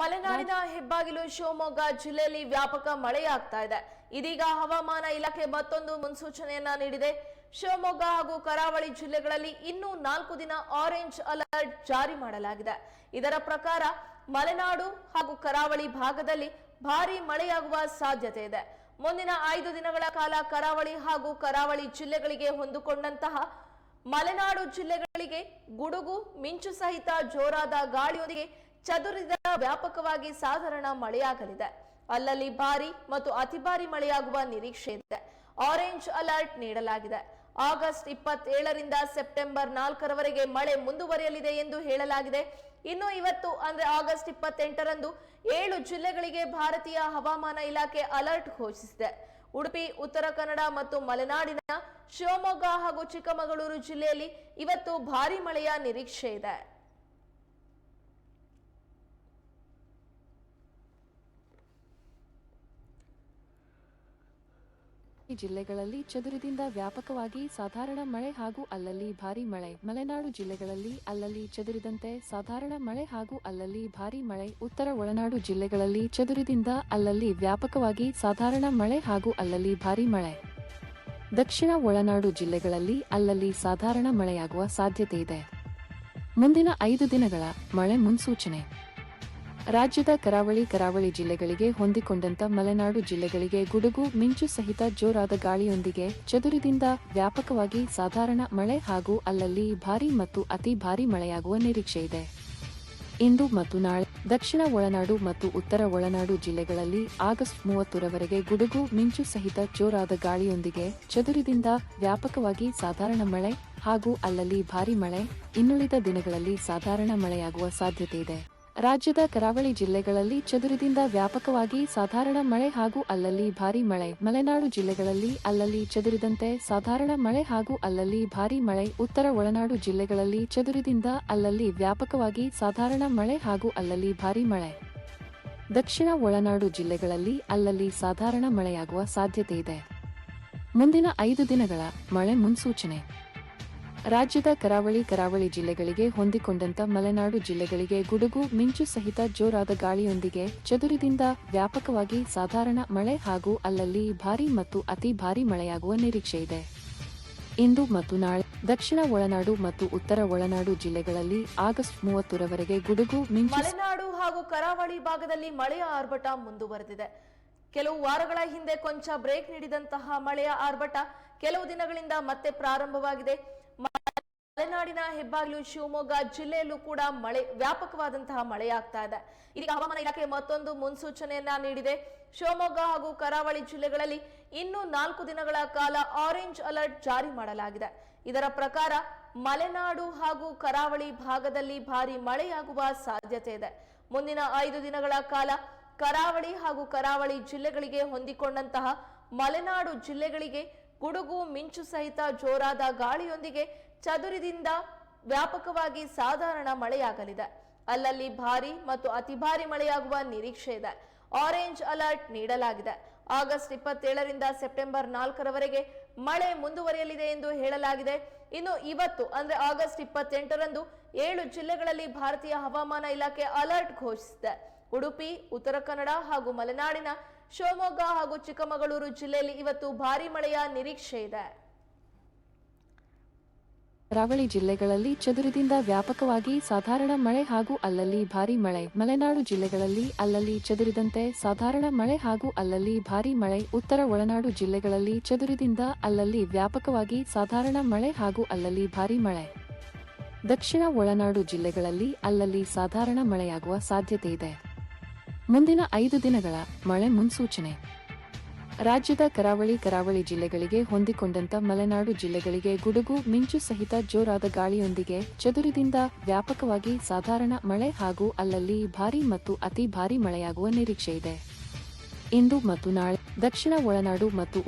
ಮಲೆನಾಡಿನ ಹೆಬ್ಬಾಗಿಲು ಶಿವಮೊಗ್ಗ ಜಿಲ್ಲೆಯಲ್ಲಿ ವ್ಯಾಪಕ ಮಳೆಯಾಗ್ತಾ ಇದೆ. ಇದೀಗ ಹವಾಮಾನ ಇಲಾಖೆ ಮತ್ತೊಂದು ಮುನ್ಸೂಚನೆಯನ್ನ ನೀಡಿದೆ. ಶಿವಮೊಗ್ಗ ಹಾಗೂ ಕರಾವಳಿ ಜಿಲ್ಲೆಗಳಲ್ಲಿ ಇನ್ನೂ ನಾಲ್ಕು ದಿನ ಆರೆಂಜ್ ಅಲರ್ಟ್ ಜಾರಿ ಮಾಡಲಾಗಿದೆ. ಇದರ ಪ್ರಕಾರ ಮಲೆನಾಡು ಹಾಗೂ ಕರಾವಳಿ ಭಾಗದಲ್ಲಿ ಭಾರಿ ಮಳೆಯಾಗುವ ಸಾಧ್ಯತೆ ಇದೆ. ಮುಂದಿನ ಐದು ದಿನಗಳ ಕಾಲ ಕರಾವಳಿ ಹಾಗೂ ಕರಾವಳಿ ಜಿಲ್ಲೆಗಳಿಗೆ ಹೊಂದಿಕೊಂಡಂತಹ ಮಲೆನಾಡು ಜಿಲ್ಲೆಗಳಿಗೆ ಗುಡುಗು, ಮಿಂಚು ಸಹಿತ ಜೋರಾದ ಗಾಳಿಯೊಂದಿಗೆ ಚದುರಿದ ವ್ಯಾಪಕವಾಗಿ ಸಾಧಾರಣ ಮಳೆಯಾಗಲಿದೆ. ಅಲ್ಲಲ್ಲಿ ಭಾರಿ ಮತ್ತು ಅತಿ ಭಾರಿ ಮಳೆಯಾಗುವ ನಿರೀಕ್ಷೆ ಇದೆ. ಆರೆಂಜ್ ಅಲರ್ಟ್ ನೀಡಲಾಗಿದೆ. ಆಗಸ್ಟ್ ಇಪ್ಪತ್ತೇಳರಿಂದ ಸೆಪ್ಟೆಂಬರ್ ನಾಲ್ಕರವರೆಗೆ ಮಳೆ ಮುಂದುವರಿಯಲಿದೆ ಎಂದು ಹೇಳಲಾಗಿದೆ. ಇನ್ನು ಇವತ್ತು, ಅಂದ್ರೆ ಆಗಸ್ಟ್ ಇಪ್ಪತ್ತೆಂಟರಂದು, ಏಳು ಜಿಲ್ಲೆಗಳಿಗೆ ಭಾರತೀಯ ಹವಾಮಾನ ಇಲಾಖೆ ಅಲರ್ಟ್ ಘೋಷಿಸಿದೆ. ಉಡುಪಿ, ಉತ್ತರ ಕನ್ನಡ ಮತ್ತು ಮಲೆನಾಡಿನ ಶಿವಮೊಗ್ಗ ಹಾಗೂ ಚಿಕ್ಕಮಗಳೂರು ಜಿಲ್ಲೆಯಲ್ಲಿ ಇವತ್ತು ಭಾರಿ ಮಳೆಯ ನಿರೀಕ್ಷೆ ಇದೆ. ಜಿಲ್ಲೆಗಳಲ್ಲಿ ಚದುರಿದಿಂದ ವ್ಯಾಪಕವಾಗಿ ಸಾಧಾರಣ ಮಳೆ ಹಾಗೂ ಅಲ್ಲಲ್ಲಿ ಭಾರಿ ಮಳೆ. ಮಲೆನಾಡು ಜಿಲ್ಲೆಗಳಲ್ಲಿ ಅಲ್ಲಲ್ಲಿ ಚದುರಿದಂತೆ ಸಾಧಾರಣ ಮಳೆ ಹಾಗೂ ಅಲ್ಲಲ್ಲಿ ಭಾರಿ ಮಳೆ. ಉತ್ತರ ಒಳನಾಡು ಜಿಲ್ಲೆಗಳಲ್ಲಿ ಚದುರಿದಿಂದ ಅಲ್ಲಲ್ಲಿ ವ್ಯಾಪಕವಾಗಿ ಸಾಧಾರಣ ಮಳೆ ಹಾಗೂ ಅಲ್ಲಲ್ಲಿ ಭಾರಿ ಮಳೆ. ದಕ್ಷಿಣ ಒಳನಾಡು ಜಿಲ್ಲೆಗಳಲ್ಲಿ ಅಲ್ಲಲ್ಲಿ ಸಾಧಾರಣ ಮಳೆಯಾಗುವ ಸಾಧ್ಯತೆ ಇದೆ. ಮುಂದಿನ ಐದು ದಿನಗಳ ಮಳೆ ಮುನ್ಸೂಚನೆ. ರಾಜ್ಯದ ಕರಾವಳಿ ಕರಾವಳಿ ಜಿಲ್ಲೆಗಳಿಗೆ ಹೊಂದಿಕೊಂಡಂತ ಮಲೆನಾಡು ಜಿಲ್ಲೆಗಳಿಗೆ ಗುಡುಗು, ಮಿಂಚು ಸಹಿತ ಜೋರಾದ ಗಾಳಿಯೊಂದಿಗೆ ಚದುರಿದಿಂದ ವ್ಯಾಪಕವಾಗಿ ಸಾಧಾರಣ ಮಳೆ ಹಾಗೂ ಅಲ್ಲಲ್ಲಿ ಭಾರಿ ಮತ್ತು ಅತಿ ಭಾರಿ ಮಳೆಯಾಗುವ ನಿರೀಕ್ಷೆ ಇದೆ. ಇಂದು ಮತ್ತು ನಾಳೆ ದಕ್ಷಿಣ ಒಳನಾಡು ಮತ್ತು ಉತ್ತರ ಒಳನಾಡು ಜಿಲ್ಲೆಗಳಲ್ಲಿ ಆಗಸ್ಟ್ ಮೂವತ್ತರವರೆಗೆ ಗುಡುಗು, ಮಿಂಚು ಸಹಿತ ಜೋರಾದ ಗಾಳಿಯೊಂದಿಗೆ ಚದುರಿದಿಂದ ವ್ಯಾಪಕವಾಗಿ ಸಾಧಾರಣ ಮಳೆ ಹಾಗೂ ಅಲ್ಲಲ್ಲಿ ಭಾರಿ ಮಳೆ. ಇನ್ನುಳಿದ ದಿನಗಳಲ್ಲಿ ಸಾಧಾರಣ ಮಳೆಯಾಗುವ ಸಾಧ್ಯತೆ ಇದೆ. ರಾಜ್ಯದ ಕರಾವಳಿ ಜಿಲ್ಲೆಗಳಲ್ಲಿ ಚದುರಿದಿಂದ ವ್ಯಾಪಕವಾಗಿ ಸಾಧಾರಣ ಮಳೆ ಹಾಗೂ ಅಲ್ಲಲ್ಲಿ ಭಾರಿ ಮಳೆ. ಮಲೆನಾಡು ಜಿಲ್ಲೆಗಳಲ್ಲಿ ಅಲ್ಲಲ್ಲಿ ಚದುರಿದಂತೆ ಸಾಧಾರಣ ಮಳೆ ಹಾಗೂ ಅಲ್ಲಲ್ಲಿ ಭಾರಿ ಮಳೆ. ಉತ್ತರ ಒಳನಾಡು ಜಿಲ್ಲೆಗಳಲ್ಲಿ ಚದುರಿದಿಂದ ಅಲ್ಲಲ್ಲಿ ವ್ಯಾಪಕವಾಗಿ ಸಾಧಾರಣ ಮಳೆ ಹಾಗೂ ಅಲ್ಲಲ್ಲಿ ಭಾರಿ ಮಳೆ. ದಕ್ಷಿಣ ಒಳನಾಡು ಜಿಲ್ಲೆಗಳಲ್ಲಿ ಅಲ್ಲಲ್ಲಿ ಸಾಧಾರಣ ಮಳೆಯಾಗುವ ಸಾಧ್ಯತೆ ಇದೆ. ಮುಂದಿನ ಐದು ದಿನಗಳ ಮಳೆ ಮುನ್ಸೂಚನೆ. ರಾಜ್ಯದ ಕರಾವಳಿ ಕರಾವಳಿ ಜಿಲ್ಲೆಗಳಿಗೆ ಹೊಂದಿಕೊಂಡಂತ ಮಲೆನಾಡು ಜಿಲ್ಲೆಗಳಿಗೆ ಗುಡುಗು, ಮಿಂಚು ಸಹಿತ ಜೋರಾದ ಗಾಳಿಯೊಂದಿಗೆ ಚದುರಿದಿಂದ ವ್ಯಾಪಕವಾಗಿ ಸಾಧಾರಣ ಮಳೆ ಹಾಗೂ ಅಲ್ಲಲ್ಲಿ ಭಾರಿ ಮತ್ತು ಅತಿ ಭಾರಿ ಮಳೆಯಾಗುವ ನಿರೀಕ್ಷೆ ಇದೆ. ಇಂದು ಮತ್ತು ನಾಳೆ ದಕ್ಷಿಣ ಒಳನಾಡು ಮತ್ತು ಉತ್ತರ ಒಳನಾಡು ಜಿಲ್ಲೆಗಳಲ್ಲಿ ಆಗಸ್ಟ್ ಮೂವತ್ತರವರೆಗೆ ಗುಡುಗು, ಮಿಂಚು ಮಲೆನಾಡು ಹಾಗೂ ಕರಾವಳಿ ಭಾಗದಲ್ಲಿ ಮಳೆಯ ಆರ್ಭಟ ಮುಂದುವರೆದಿದೆ. ಕೆಲವು ವಾರಗಳ ಹಿಂದೆ ಕೊಂಚ ಬ್ರೇಕ್ ನೀಡಿದಂತಹ ಮಳೆಯ ಆರ್ಭಟ ಕೆಲವು ದಿನಗಳಿಂದ ಮತ್ತೆ ಪ್ರಾರಂಭವಾಗಿದೆ. ಮಲೆನಾಡಿನ ಹೆಬ್ಬಾಗಿಲು, ಶಿವಮೊಗ್ಗ ಜಿಲ್ಲೆಯಲ್ಲೂ ಕೂಡ ಮಳೆ, ವ್ಯಾಪಕವಾದಂತಹ ಮಳೆಯಾಗ್ತಾ ಇದೆ. ಇದೀಗ ಹವಾಮಾನ ಇಲಾಖೆ ಮತ್ತೊಂದು ಮುನ್ಸೂಚನೆಯನ್ನ ನೀಡಿದೆ. ಶಿವಮೊಗ್ಗ ಹಾಗೂ ಕರಾವಳಿ ಜಿಲ್ಲೆಗಳಲ್ಲಿ ಇನ್ನು ನಾಲ್ಕು ದಿನಗಳ ಕಾಲ ಆರೆಂಜ್ ಅಲರ್ಟ್ ಜಾರಿ ಮಾಡಲಾಗಿದೆ. ಇದರ ಪ್ರಕಾರ, ಮಲೆನಾಡು ಹಾಗೂ ಕರಾವಳಿ ಭಾಗದಲ್ಲಿ ಭಾರಿ ಮಳೆಯಾಗುವ ಸಾಧ್ಯತೆ ಇದೆ. ಮುಂದಿನ ಐದು ದಿನಗಳ ಕಾಲ ಕರಾವಳಿ ಹಾಗೂ ಕರಾವಳಿ ಜಿಲ್ಲೆಗಳಿಗೆ ಹೊಂದಿಕೊಂಡಂತಹ ಮಲೆನಾಡು ಜಿಲ್ಲೆಗಳಿಗೆ ಗುಡುಗು, ಮಿಂಚು ಸಹಿತ ಜೋರಾದ ಗಾಳಿಯೊಂದಿಗೆ ಚದುರಿದಿಂದ ವ್ಯಾಪಕವಾಗಿ ಸಾಧಾರಣ ಮಳೆಯಾಗಲಿದೆ. ಅಲ್ಲಲ್ಲಿ ಭಾರಿ ಮತ್ತು ಅತಿ ಭಾರಿ ಮಳೆಯಾಗುವ ನಿರೀಕ್ಷೆ ಇದೆ. ಆರೆಂಜ್ ಅಲರ್ಟ್ ನೀಡಲಾಗಿದೆ. ಆಗಸ್ಟ್ ಇಪ್ಪತ್ತೇಳರಿಂದ ಸೆಪ್ಟೆಂಬರ್ ನಾಲ್ಕರವರೆಗೆ ಮಳೆ ಮುಂದುವರಿಯಲಿದೆ ಎಂದು ಹೇಳಲಾಗಿದೆ. ಇನ್ನು ಇವತ್ತು, ಅಂದ್ರೆ ಆಗಸ್ಟ್ ಇಪ್ಪತ್ತೆಂಟರಂದು, ಏಳು ಜಿಲ್ಲೆಗಳಲ್ಲಿ ಭಾರತೀಯ ಹವಾಮಾನ ಇಲಾಖೆ ಅಲರ್ಟ್ ಘೋಷಿಸಿದೆ. ಉಡುಪಿ, ಉತ್ತರ ಕನ್ನಡ ಹಾಗೂ ಮಲೆನಾಡಿನ ಶಿವಮೊಗ್ಗ ಹಾಗೂ ಚಿಕ್ಕಮಗಳೂರು ಜಿಲ್ಲೆಯಲ್ಲಿ ಇವತ್ತು ಭಾರಿ ಮಳೆಯ ನಿರೀಕ್ಷೆ ಇದೆ. ಕರಾವಳಿ ಜಿಲ್ಲೆಗಳಲ್ಲಿ ಚದುರಿದಿಂದ ವ್ಯಾಪಕವಾಗಿ ಸಾಧಾರಣ ಮಳೆ ಹಾಗೂ ಅಲ್ಲಲ್ಲಿ ಭಾರಿ ಮಳೆ. ಮಲೆನಾಡು ಜಿಲ್ಲೆಗಳಲ್ಲಿ ಅಲ್ಲಲ್ಲಿ ಚದುರಿದಂತೆ ಸಾಧಾರಣ ಮಳೆ ಹಾಗೂ ಅಲ್ಲಲ್ಲಿ ಭಾರಿ ಮಳೆ. ಉತ್ತರ ಒಳನಾಡು ಜಿಲ್ಲೆಗಳಲ್ಲಿ ಚದುರಿದಿಂದ ಅಲ್ಲಲ್ಲಿ ವ್ಯಾಪಕವಾಗಿ ಸಾಧಾರಣ ಮಳೆ ಹಾಗೂ ಅಲ್ಲಲ್ಲಿ ಭಾರಿ ಮಳೆ. ದಕ್ಷಿಣ ಒಳನಾಡು ಜಿಲ್ಲೆಗಳಲ್ಲಿ ಅಲ್ಲಲ್ಲಿ ಸಾಧಾರಣ ಮಳೆಯಾಗುವ ಸಾಧ್ಯತೆ ಇದೆ. ಮುಂದಿನ ಐದು ದಿನಗಳ ಮಳೆ ಮುನ್ಸೂಚನೆ. ರಾಜ್ಯದ ಕರಾವಳಿ ಕರಾವಳಿ ಜಿಲ್ಲೆಗಳಿಗೆ ಹೊಂದಿಕೊಂಡಂತ ಮಲೆನಾಡು ಜಿಲ್ಲೆಗಳಿಗೆ ಗುಡುಗು, ಮಿಂಚು ಸಹಿತ ಜೋರಾದ ಗಾಳಿಯೊಂದಿಗೆ ಚದುರಿದಿಂದ ವ್ಯಾಪಕವಾಗಿ ಸಾಧಾರಣ ಮಳೆ ಹಾಗೂ ಅಲ್ಲಲ್ಲಿ ಭಾರಿ ಮತ್ತು ಅತಿ ಭಾರಿ ಮಳೆಯಾಗುವ ನಿರೀಕ್ಷೆ ಇದೆ ಇಂದು ಮತ್ತು ನಾಳೆ ದಕ್ಷಿಣ ಒಳನಾಡು ಮತ್ತು